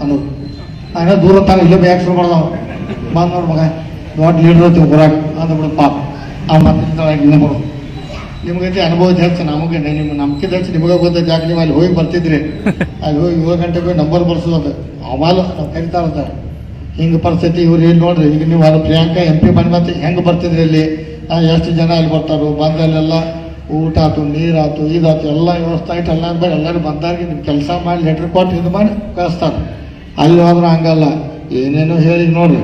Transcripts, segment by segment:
ಅನ್ನೋದು ಹಂಗ ದೂರ ತಾನೆ ಇಲ್ಲೇ ಬ್ಯಾಗ್ ಶುರು ಮಾಡ್ದವ. ಬಂದ್ ನೋಡ್ ಮಗ ದೊಡ್ಡ ಲೀಡರ್ ಐತಿ ಊರಾಗ. ಅಂದ ಬಿಡು ಪಾಪ. ಆ ಮತ್ತೆ ನಿಮಗೆ. ನಿಮ್ಗೈತಿ ಅನುಭವ ಜಾಸ್ತಿ ನಮಗೆ ನಿಮ್ಮ ನಮ್ಕಿಂತ ಹೆಚ್ಚು ನಿಮಗೆ ಗೊತ್ತೈತಿ ಯಾಕೆ ನೀವು ಅಲ್ಲಿ ಹೋಗಿ ಬರ್ತಿದ್ರಿ? ಅಲ್ಲಿ ಹೋಗಿ ಏಳು ಗಂಟೆಗೆ ನಂಬರ್ ಬರ್ಸೋದು ಅವಾಲ ನಾವು ಕರಿತಾರಂತ ಹಿಂಗೆ ಪರಿಸ್ಥಿತಿ ಇವ್ರು ಇಲ್ಲಿ ನೋಡ್ರಿ? ಈಗ ನೀವು ಅಲ್ಲಿ ಪ್ರಿಯಾಂಕಾ ಎಂ ಪಿ ಮನೆ ಮತ್ತೆ ಹೆಂಗೆ ಬರ್ತಿದ್ರಿ ಇಲ್ಲಿ? ಎಷ್ಟು ಜನ ಅಲ್ಲಿ ಬರ್ತಾರೋ? ಬಂದಲ್ಲೆಲ್ಲ ಊಟ ಆಯ್ತು ನೀರಾತು ಇದಾಯ್ತು ಎಲ್ಲ ವ್ಯವಸ್ಥೆ ಆಯ್ತು. ಎಲ್ಲ ಬೇಡ ಎಲ್ಲರೂ ಬಂದಾರಿಗೆ ನಿಮ್ಮ ಕೆಲಸ ಮಾಡಿ ಲೆಟ್ರ್ ಕೊಟ್ಟು ಇದು ಮಾಡಿ ಕಳಿಸ್ತಾರೆ. ಅಲ್ಲಿ ಹೋದ್ರೆ ಹಂಗಲ್ಲ. ಏನೇನೋ ಹೇಳಿ ನೋಡ್ರಿ.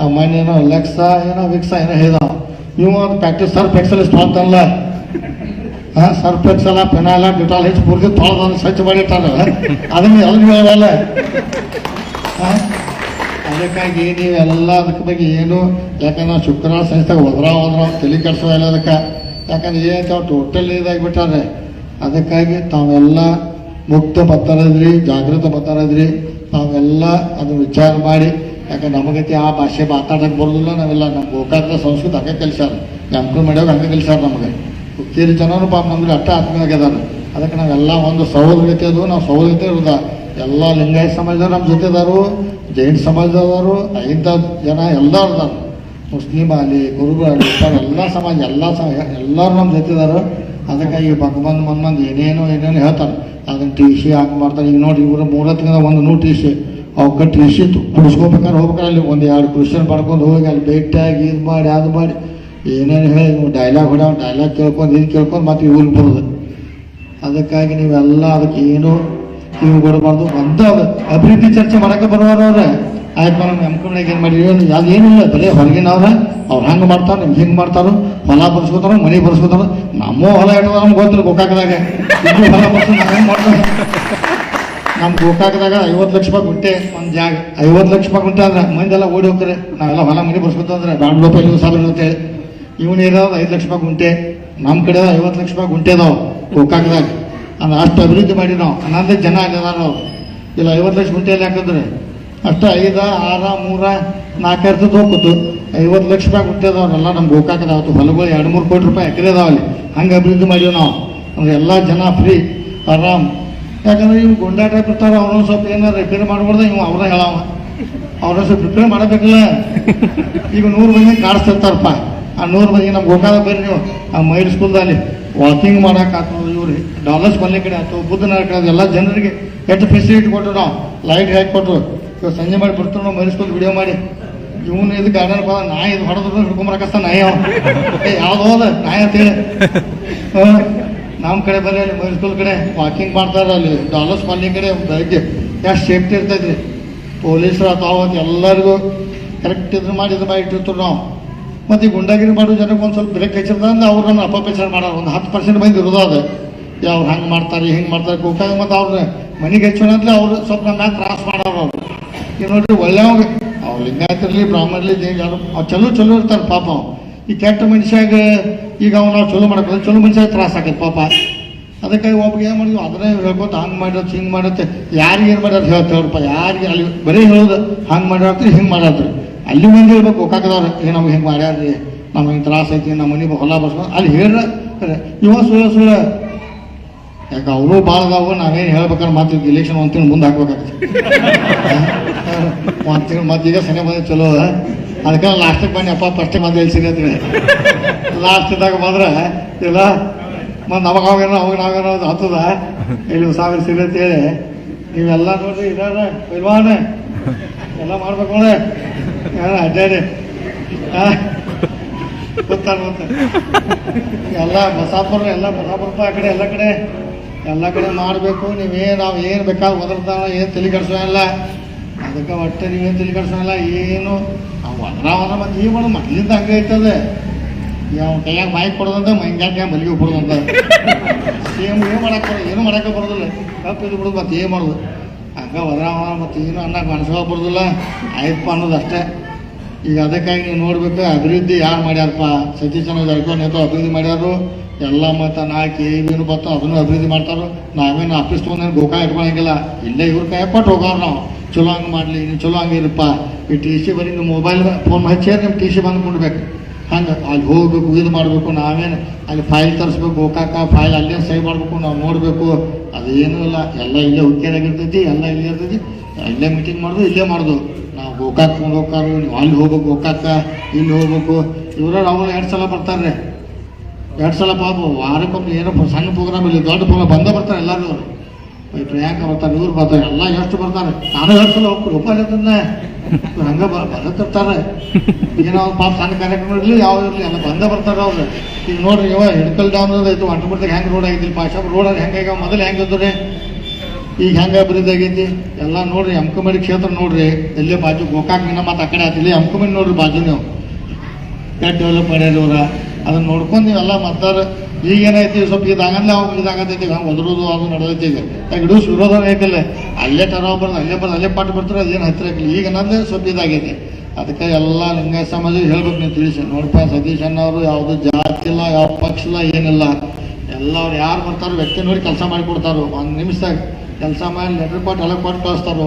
ಆ ಮನೇನೋ ಲೆಕ್ಸ ಏನೋ ವಿಕ್ಸ ಏನೋ ಹೇಳಿದಾವ. ಇವ ಒಂದು ಪ್ರಾಕ್ಟೀಸ್ ಸರ್ಫ್ ಎಕ್ಸಲಿಸ್ಟ್ ಅಂತಲ್ಲ ಹಾಂ ಸರ್ಫ್ ಎಕ್ಸಲ್ಲ ಪೆನಾಲ ಡಿಟಾಲ್ ಹೆಚ್ಚು ಪೂರ್ತಿ ತೊಳೆದನ್ನು ಸ್ವಚ್ಛ ಮಾಡಿಟ್ಟಾರ ಅದನ್ನು ಎಲ್ಲ ಹೇಳಲ್ಲ. ಹಾಂ ಅದಕ್ಕಾಗಿ ನೀವೆಲ್ಲ ಅದಕ್ಕೆ ಬಗ್ಗೆ ಏನು, ಯಾಕಂದ್ರೆ ನಾವು ಶುಕ್ರವಾರ ಸಂಸ್ಥೆಗೆ ಹೋದ್ರ ಹೋದ್ರ ತಲೆ ಕೆಡ್ಸೋ ಅದಕ್ಕೆ. ಯಾಕಂದ್ರೆ ಏನು ಟೋಟಲ್ ಇದಾಗಿಬಿಟ್ಟಾರೆ. ಅದಕ್ಕಾಗಿ ತಾವೆಲ್ಲ ಮುಕ್ತ ಬರ್ತಾರದ್ರಿ ಜಾಗೃತ ಬರ್ತಾರದ್ರಿ ತಾವೆಲ್ಲ ಅದನ್ನು ವಿಚಾರ ಮಾಡಿ. ಯಾಕಂದ್ರೆ ನಮಗೈತಿ ಆ ಭಾಷೆ ಮಾತಾಡಕ್ಕೆ ಬರೋದಿಲ್ಲ, ನಾವೆಲ್ಲ ನಮ್ಮ ಗೋಕಾಕದ ಸಂಸ್ಕೃತಿ ಹಂಗೆ ಕಲಿಸ್ಯಾರ. ನಮ್ಮ ಮಾಡ್ಯಾಗ ಹಂಗೆ ಕಲಿಸ್ಯಾರ ನಮಗೆ. ಹುಕ್ಕೇರಿ ಜನರು ಪಾಪ ನಮ್ಗೆ ಅಟ್ಟ ಆತ್ಮೀಯವಾಗಿದಾರ ಅದಕ್ಕೆ ನಾವೆಲ್ಲ ಒಂದು ಸಹೋದರತೆ ಅದು, ನಾವು ಸಹೋದರತೆ ಇರೋದ ಎಲ್ಲ ಲಿಂಗಾಯತ ಸಮಾಜದವ್ರು ನಮ್ಮ ಜೊತೆ ಇದಾರು ಜೈನ್ ಸಮಾಜದವರು ಐದ ಜನ ಎಲ್ಲರೂ ಇದಾರೆ. ಮುಸ್ಲಿಂ ಆಗಲಿ ಇರ್ತಾರೆ ಎಲ್ಲ ಸಮಾಜ, ಎಲ್ಲ ಸಮ ಎಲ್ಲರೂ ನಮ್ಮ ಜೊತೆದಾರ. ಅದಕ್ಕೆ ಈ ಭಗವಂತ ಮಂದ್ ಮಂದಿ ಏನೇನೋ ಏನೇನೋ ಹೇಳ್ತಾರೆ. ಅದನ್ನು ಟಿ ಸಿ ಹಾಕಿ ಮಾಡ್ತಾರೆ. ಈಗ ನೋಡಿ, ಇವರು ಮೂರತ್ತಿನ ಒಂದು ನೂರು ಟಿ ಸಿ ಅವ್ಕೆ ಟಿ ಸಿ ಕುಡಿಸ್ಕೋಬೇಕಾದ್ರೆ ಹೋಗ್ಬೇಕಾರೆ ಅಲ್ಲಿ ಒಂದು ಎರಡು ಕ್ವಶನ್ ಮಾಡ್ಕೊಂಡು ಹೋಗಿ ಅಲ್ಲಿ ಭೇಟಿಯಾಗಿ ಇದು ಮಾಡಿ, ಅದು ಮಾಡಿ. ಏನೇನು ಹೇಳಿ ನೀವು ಡೈಲಾಗ್ ಹೊಡ್ಯಾವ ಡೈಲಾಗ್ ಕೇಳ್ಕೊಂಡು, ಇದು ಕೇಳ್ಕೊಂಡು ಮತ್ತೆ ಇವ್ರಿಗೆ ಬರೋದು. ಅದಕ್ಕಾಗಿ ನೀವೆಲ್ಲ ಅದಕ್ಕೆ ಏನು ನೀವು ಕೊಡಬಾರ್ದು ಒಂದು ಅಭಿವೃದ್ಧಿ ಚರ್ಚೆ ಮಾಡೋಕ್ಕೆ ಬರುವವ್ರೆ ಆಯ್ತು ಮೇಡಮ್ ನಮ್ಮ ಕಡೆಗೆ ಏನು ಮಾಡಿ ಏನು ಅದು ಏನಿಲ್ಲ ಬರೀ ಹೊರಗಿನವ್ರೆ ಅವ್ರು ಹಂಗೆ ಮಾಡ್ತಾರೆ ನಿಮ್ಗೆ ಹಿಂಗೆ ಮಾಡ್ತಾರೋ, ಹೊಲ ಬರ್ಸ್ಕೊತಾರೆ ಮನೆ ಬರ್ಸ್ಕೊತಾರೆ ನಮ್ಮ ಹೊಲ ಇಡೋದು ನಮ್ಗೆ ಗೊತ್ತಿಲ್ಲ ಗೋಕಾಕದಾಗ. ಇನ್ನು ಹೊಲ ಬರ್ಸೋದು ನಾವು ಹೆಂಗೆ ನಮ್ಮ ಗೋಕಾಕದಾಗ ಐವತ್ತು ಲಕ್ಷ ರೂಪಾಯಿ ಗುಂಟೆ, ಒಂದು ಜಾಗ. ಐವತ್ತು ಲಕ್ಷ ರೂಪಾಯಿ ಗುಂಟೆ ಅಂದ್ರೆ ಮಂದೆಲ್ಲ ಓಡಿ ಹೋಗ್ತಾರೆ. ನಾವೆಲ್ಲ ಹೊಲ ಮನೆ ಬರ್ಸ್ಕೊತಂದ್ರೆ ಬ್ಯಾಂಡ್ ರೂಪಾಯಿ ಐವತ್ತು ಸಾವಿರ ಇರುತ್ತೆ ಇವನು ಇರೋದು ಐದು ಲಕ್ಷ ರೂಪಾಯಿ ಗುಂಟೆ. ನಮ್ಮ ಕಡೆ ಐವತ್ತು ಲಕ್ಷ ರೂಪಾಯಿ ಗುಂಟೆ ಅದಾವೆ ಗೋಕಾಕದಾಗ. ಅಂದ್ರೆ ಅಷ್ಟು ಅಭಿವೃದ್ಧಿ ಮಾಡಿ ನಾವು ಹನ್ನೊಂದು ಜನ ಇಲ್ಲ ನಾವು ಇಲ್ಲ, ಐವತ್ತು ಲಕ್ಷ ಗುಂಟೆಯಲ್ಲಿ ಹಾಕಿದ್ರೆ ಅಷ್ಟು, ಐದ, ಆರ, ಮೂರ ನಾಲ್ಕೈದು ಹೋಗ್ಕೊತು ಐವತ್ತು ಲಕ್ಷ ರೂಪಾಯಿ ಗುಂಟೆ ಅದಾವಲ್ಲ ನಮ್ಮ ಗೋಕಾಕದಾವತ್ತು ಹೊಲಗಳು ಎರಡು, ಮೂರು ಕೋಟಿ ರೂಪಾಯಿ ಎಕರೆ ಅದಾವಲ್ಲಿ ಹಂಗೆ ಅಭಿವೃದ್ಧಿ ಮಾಡೀವಿ ನಾವು. ಅಂದ್ರೆ ಎಲ್ಲ ಜನ ಫ್ರೀ, ಆರಾಮ್. ಯಾಕಂದ್ರೆ ಇವು ಗುಂಡಾಟ ಇರ್ತಾರೆ ಅವ್ರನ್ನ ಸ್ವಲ್ಪ ಏನಾರು ರಿಪೇರಿ ಮಾಡ್ಬಾರ್ದ ಇವ್ ಅವ್ರ ಹೇಳವ. ಅವ್ರ ಸ್ವಲ್ಪ ರಿಪೇರಿ ಮಾಡಬೇಕಲ್ಲ. ಈಗ ನೂರು ಮಂದಿ ಕಾಡಿಸ್ತಿರ್ತಾರಪ್ಪ. ಆ ನೂರು ಮಂದಿ ನಮ್ಮ ಗೋಕಾಕ ಬರ್ರಿ ನೀವು. ಆ ಮೈಲ್ ಸ್ಕೂಲ್ದಲ್ಲಿ ವಾಕಿಂಗ್ ಮಾಡಕ್ಕೆ ಆತು, ಇವ್ರಿ ಡಾಲರ್ಸ್ ಬಲ್ಲಿ ಕಡೆ ಆಯ್ತು ಬುದ್ಧನ ಎಲ್ಲ ಜನರಿಗೆ ಎಷ್ಟು ಫೆಸಿಲಿಟಿ ಕೊಟ್ಟರು ನಾವು. ಲೈಟ್ ಹಾಕಿ ಕೊಟ್ಟರು ಇವಾಗ ಸಂಜೆ ಮಾಡಿ ಬರ್ತಾನೋ ಮರಿಸ್ಕೊಂಡು ವಿಡಿಯೋ ಮಾಡಿ. ಇವನು ಇದು ಗಾರ್ಡನ್ ಬಾ ನಾಯಿ ಇದು ಹೊಡೆದ್ರು ಹಿಡ್ಕೊಂಬರಕಸ್ತ ನಾಯಿ ಅವ. ಯಾವ್ದು ಹೋದ ನಾಯಿ ಅಂತೇಳಿ. ನಮ್ಮ ಕಡೆ ಬರೀ ಅಲ್ಲಿ ಮೈಲ್ ಕಡೆ. ವಾಕಿಂಗ್ ಮಾಡ್ತಾರ ಅಲ್ಲಿ ಡಾಲರ್ಸ್ ಮಾಲಿಂಗ್ ಕಡೆ ಬೆಳಗ್ಗೆ ಎಷ್ಟು ಸೇಫ್ಟಿ ಇರ್ತೈತ್ರಿ. ಪೊಲೀಸರು ತಾವು ಎಲ್ಲರಿಗೂ ಕರೆಕ್ಟ್ ಇದ್ರ ಮಾಡಿ ಇದ್ರ ಮಾಡಿ ಇಟ್ಟಿರ್ತೀವಿ ನಾವು. ಮತ್ತು ಈ ಗುಂಡಾಗಿರಿ ಮಾಡೋ ಜನಕ್ಕೆ ಒಂದು ಸ್ವಲ್ಪ ಬ್ರೇಕ್ ಹಚ್ಚಿರ್ತಂದ್ರೆ ಅವ್ರನ್ನ ಅಪಪ್ರಚಾರ ಮಾಡೋರು ಒಂದು ಹತ್ತು ಪರ್ಸೆಂಟ್ ಮಂದಿ ಇರೋದು ಅದು. ಯಾವ ಹಂಗೆ ಮಾಡ್ತಾರೆ, ಹಿಂಗೆ ಮಾಡ್ತಾರೆ ಕೂಕ ಮತ್ತು ಅವ್ರನ್ನ ಮನೆಗೆ ಹೆಚ್ಚು ಅಂದ್ರೆ ಅವ್ರು ಸ್ವಲ್ಪ ನಮ್ಮ ಕ್ರಾಸ್ ತ್ರಾಸ ಮಾಡೋರು ಅವ್ರು. ಈಗ ನೋಡ್ರಿ ಒಳ್ಳೆಯವಾಗ ಅವ್ರು. ಲಿಂಗಾಯತರ್ಲಿ ಬ್ರಾಹ್ಮಣರ್ಲಿ ಜೈನ್ ಯಾರು ಅವ್ರು ಚಲೋ ಚಲೋ ಇರ್ತಾರೆ ಪಾಪ ಅವ್ರು. ಈ ಕೆಟ್ಟ ಮನುಷ್ಯಾಗ ಈಗ ಅವ್ನು ನಾವು ಚಲೋ ಮಾಡಕ್ಕೆ ಚಲೋ ಮನುಷ್ಯಾಗ ತ್ರಾಸ ಆಗತ್ತೆ ಪಾಪ. ಅದಕ್ಕಾಗಿ ಒಬ್ಬರು ಏನು ಮಾಡಿದ್ವಿ ಅದನ್ನೇ ಹೇಳ್ಕೊತ, ಹಂಗೆ ಮಾಡೋದು ಹಿಂಗೆ ಮಾಡತ್ತೆ ಯಾರಿಗೆ ಏನು ಮಾಡ್ಯಾರ ಹೇಳ್ತೇವ್ರಪ್ಪ ಯಾರಿಗೆ ಅಲ್ಲಿ ಬರೀ ಹೇಳೋದು. ಹಂಗೆ ಮಾಡ್ಯಾರ್ರಿ ಹಿಂಗೆ ಮಾಡಾದ್ರಿ ಅಲ್ಲಿ ಮಂದಿ ಹೇಳ್ಬೇಕು, ಗೋಕಾಕದವ್ರು, ಏ ನಮ್ಗೆ ಹಿಂಗೆ ಮಾಡ್ಯಾರ್ರಿ, ನಮ್ಗೆ ಹಿಂಗೆ ತ್ರಾಸ ಐತಿ ನಮ್ಮ ಮನೆ ಹೊಲ ಬರ್ಸ್ಕೊಂಡು ಅಲ್ಲಿ ಹೇಳ್ರ. ಇವ ಸುಳ್ಳ ಸುಳ್ಳ. ಯಾಕೆ ಅವರು ಭಾಳ ಅದಾವು ನಾವೇನು ಹೇಳ್ಬೇಕಾದ್ರೆ ಮತ್ತೆ ಇಲೆಕ್ಷನ್ ಒಂದು ತಿಂಗಳು ಮುಂದೆ ಹಾಕ್ಬೇಕಾಗತ್ತೆ. ಒಂದು ತಿಂಗಳು ಮತ್ತೆ ಈಗ ಬಂದ್ರೆ ಚಲೋ ಅದ. ಅದಕ್ಕೆ ಲಾಸ್ಟಿಗೆ ಬನ್ನಿ, ಅಪ್ಪ ಫಸ್ಟಿಗೆ ಮಂದಿ ಎಲ್ಲಿ ಲಾಸ್ಟ್ ಲಾಸ್ಟ್ದಾಗ ಬಂದ್ರೆ, ಇಲ್ಲ, ಮತ್ತು ನಮಗೆ ಅವಾಗ ನಾವೇನೋ ಹತ್ತದ. ಇಲ್ಲಿ ಸಾವಿರ ಸಿಗತ್ತೆ ಹೇಳಿ. ನೀವೆಲ್ಲ ನೋಡ್ರಿ ಇದಾರ ಇಲ್ವಾನೆ ಎಲ್ಲ ಮಾಡ್ಬೇಕು ನೋಡ್ರಿ. ಯಾರ ಅಡ್ಡಾಡಿ? ಗೊತ್ತಾರ ಗೊತ್ತ ಎಲ್ಲ ಬಸಾಪುರ ಎಲ್ಲ ಬಸಾಪುರ ಆ ಕಡೆ, ಎಲ್ಲ ಕಡೆ. ಎಲ್ಲ ಕಡೆ ಮಾಡಬೇಕು, ನೀವೇನು, ನಾವು ಏನು ಬೇಕಾದ್ರೆ ಒದರ್ತಾವ ಏನು ತಲೆ ಕೆಡ್ಸೋಲ್ಲ ಅದಕ್ಕೆ ಒಟ್ಟೆ ನೀವೇನು ತಿಳ್ಕೊಳ್ಸಲ್ಲ ಏನು ಅವು ಒದರಾವನ ಮತ್ತು ಈ ಮಾಡೋದು ಮೊದಲಿಂದ ಹಂಗೆ ಐತದೆ ಯಾವ ಕೈಯಾಗ ಮೈಕ್ ಕೊಡೋದಂತ ಮೈಂಗ್ಯಾಗ ಮಲ್ಲಿಗೆ ಕೊಡೋದಂತ. ಸೇಮ್ ಏನು ಮಾಡಕ್ಕೆ ಬರೋದು ಏನು ಮಾಡೋಕ್ಕೆ ಬರೋದಿಲ್ಲ. ಕಪ್ಪು ಇದು ಬಿಡೋದು ಮತ್ತೆ ಏನು ಮಾಡೋದು? ಹಂಗೆ ಒದರಾವ ಮತ್ತು ಏನು ಅನ್ನಕ್ಕೆ ಮನಸ್ಸಿಗೆ ಬರೋದಿಲ್ಲ. ಆಯ್ತಪ್ಪ ಅನ್ನೋದು ಅಷ್ಟೇ. ಈಗ ಅದಕ್ಕಾಗಿ ನೀವು ನೋಡ್ಬೇಕು, ಅಭಿವೃದ್ಧಿ ಯಾರು ಮಾಡ್ಯಾರಪ್ಪ? ಸತೀಶ್ ಜರ್ಕೋ ನೇತು ಅಭಿವೃದ್ಧಿ ಮಾಡ್ಯಾರು. ಎಲ್ಲ ಮತ್ತು ನಾ ಬಿನು ಬರ್ತಾವ ಅದನ್ನು ಅಭಿವೃದ್ಧಿ ಮಾಡ್ತಾರೋ. ನಾವೇನು ಆಫೀಸ್ ತೊಗೊಂಡೇನು ಗೋಕಾ ಇಟ್ಕೊಳಂಗಿಲ್ಲ. ಇಲ್ಲೇ ಇವ್ರ ಕೈ ಕೊಟ್ಟು ಹೋಗೋರು ನಾವು. ಚಲೋ ಹಂಗೆ ಮಾಡಲಿ, ನೀವು ಚಲೋ ಹಂಗೆ ಇರಪ್ಪ ಈ ಟಿ ಸಿ ಬರೀ ನಿಮ್ಮ ಮೊಬೈಲ್ ಫೋನ್ ಹಚ್ಚಿ ನಿಮ್ಮ ಟಿ ಸಿ ಬಂದು ಕೊಡ್ಬೇಕು. ಹಂಗೆ ಅಲ್ಲಿ ಹೋಗ್ಬೇಕು, ಇದು ಮಾಡಬೇಕು, ನಾವೇನು ಅಲ್ಲಿ ಫೈಲ್ ತರಿಸ್ಬೇಕು, ಗೋಕಾಕ ಫೈಲ್ ಅಲ್ಲೇ ಸೈ ಮಾಡಬೇಕು, ನಾವು ನೋಡಬೇಕು. ಅದೇನೂ ಇಲ್ಲ, ಎಲ್ಲ ಇಲ್ಲೇ ಹುಕ್ಕೇದಾಗಿರ್ತೈತಿ ಎಲ್ಲ ಇಲ್ಲೇ ಇರ್ತೈತಿ. ಇಲ್ಲೇ ಮೀಟಿಂಗ್ ಮಾಡೋದು, ಇಲ್ಲೇ ಮಾಡೋದು. ನಾವು ಗೋಕಾಕ್ ಫೋನ್ ಹೋಗ್ತಾರು ನೀವು ಅಲ್ಲಿ ಹೋಗ್ಬೇಕು, ಗೋಕಾಕ, ಇಲ್ಲಿ ಹೋಗ್ಬೇಕು. ಇವರು ಅವ್ರು ಎರಡು ಸಲ ಬರ್ತಾರೆ ಎರಡು ಸಲ ಪಾಪ ವಾರಕ್ಕೊಮ್ಮೆ ಏನೋ ಸಣ್ಣ ಪ್ರೋಗ್ರಾಮ್ ಇಲ್ಲಿ, ದೊಡ್ಡ ಪ್ರೋಗ್ರಾಮ್ ಬಂದೇ ಬರ್ತಾರೆ ಎಲ್ಲರೂ. ಪ್ರಿಯಾಂಕ ಬರ್ತಾರೆ? ಇವ್ರು ಬರ್ತಾರೆ. ಎಲ್ಲ ಎಷ್ಟು ಬರ್ತಾರೆ? ನಾನು ಸಲ ಹೋಗ್ತೀನಿ ರೂಪಾಯಿ ತಂದೆ ಹಂಗೆ ಬರತ್ತಿರ್ತಾರೆ. ಏನೋ ಪಾಪ ಸಣ್ಣ ಕಾರ್ಯಕ್ರಮ ಇರಲಿ ಯಾವ ಇರಲಿ, ಎಲ್ಲ ಬಂದ ಬರ್ತಾರೆ ಅವ್ರು. ಈಗ ನೋಡ್ರಿ ಇವ ಹಿಡ್ಕಲ್ ಡೌನ್ ಐತು ಅಂಟಮುಟ್ಟದಾಗ ಹೆಂಗೆ ರೋಡ್ ಆಗಿದ್ದಿಲ್ಲ? ಪಾಶಾಪ್ ರೋಡ್ ಹೆಂಗೆ ಆಗ್ಯಾವ? ಮೊದಲು ಹೆಂಗೆ ಈಗ ಹೆಂಗ ಅಭಿವೃದ್ಧಿ ಆಗೈತಿ? ಎಲ್ಲ ನೋಡ್ರಿ, ಅಂಕಮಡಿ ಕ್ಷೇತ್ರ ನೋಡ್ರಿ. ಎಲ್ಲೇ ಬಾಜು ಗೋಕಾಕ್ ಮೀನ ಮತ್ತೆ ಆ ಕಡೆ ಆತಿಲ್ಲ ಅಂಕಮಡಿ ನೋಡ್ರಿ ಬಾಜು ನೀವು. ಡೆವಲಪ್ ಮಾಡ್ಯಾರ ಇವ್ರ. ಅದನ್ನ ನೋಡ್ಕೊಂಡು ಎಲ್ಲ ಮತ್ತಾರ. ಈಗ ಏನೈತಿ ಸ್ವಲ್ಪ ಇದಾಗಲ್ಲ ಅವಾಗ ಇದಾಗತೈತಿ, ಹಂಗೆ ಒದರೋದು, ಅದು ನಡೆದೈತಿ ಈಗ. ಇಡೂ ವಿರೋಧ ಐತಿಲ್ಲ? ಅಲ್ಲೇ ಟರ ಬರ್ದು, ಅಲ್ಲೇ ಬರ್ದು, ಅಲ್ಲೇ ಪಾಠ ಬರ್ತಾರೆ, ಅದೇನು ಹತ್ತಿರ ಆಗಿಲ್ಲ ಈಗ ನಂದು ಸ್ವಲ್ಪ ಇದಾಗೈತಿ. ಅದಕ್ಕೆ ಎಲ್ಲ ಲಿಂಗಾಯ ಸಮಾಜ ಹೇಳ್ಬೇಕು ನೀವು ತಿಳಿಸಿ. ನೋಡಪ್ಪ ಸತೀಶ್ ಅಣ್ಣವರು ಯಾವುದು ಜಾತಿ ಇಲ್ಲ, ಯಾವ ಪಕ್ಷ ಇಲ್ಲ, ಏನಿಲ್ಲ. ಎಲ್ಲ ಅವ್ರು ಯಾರು ಬರ್ತಾರೋ ವ್ಯಕ್ತಿ ನೋಡಿ ಕೆಲಸ ಮಾಡಿಕೊಡ್ತಾರೋ ಒಂದು ನಿಮಿಷದಾಗ ಕೆಲಸ ಮಾಡಿ ಲೆಟರ್ ಕೊಟ್ಟು ಎಲ್ಲ ಕೊಟ್ಟು ಕಳಿಸ್ತಾರೋ.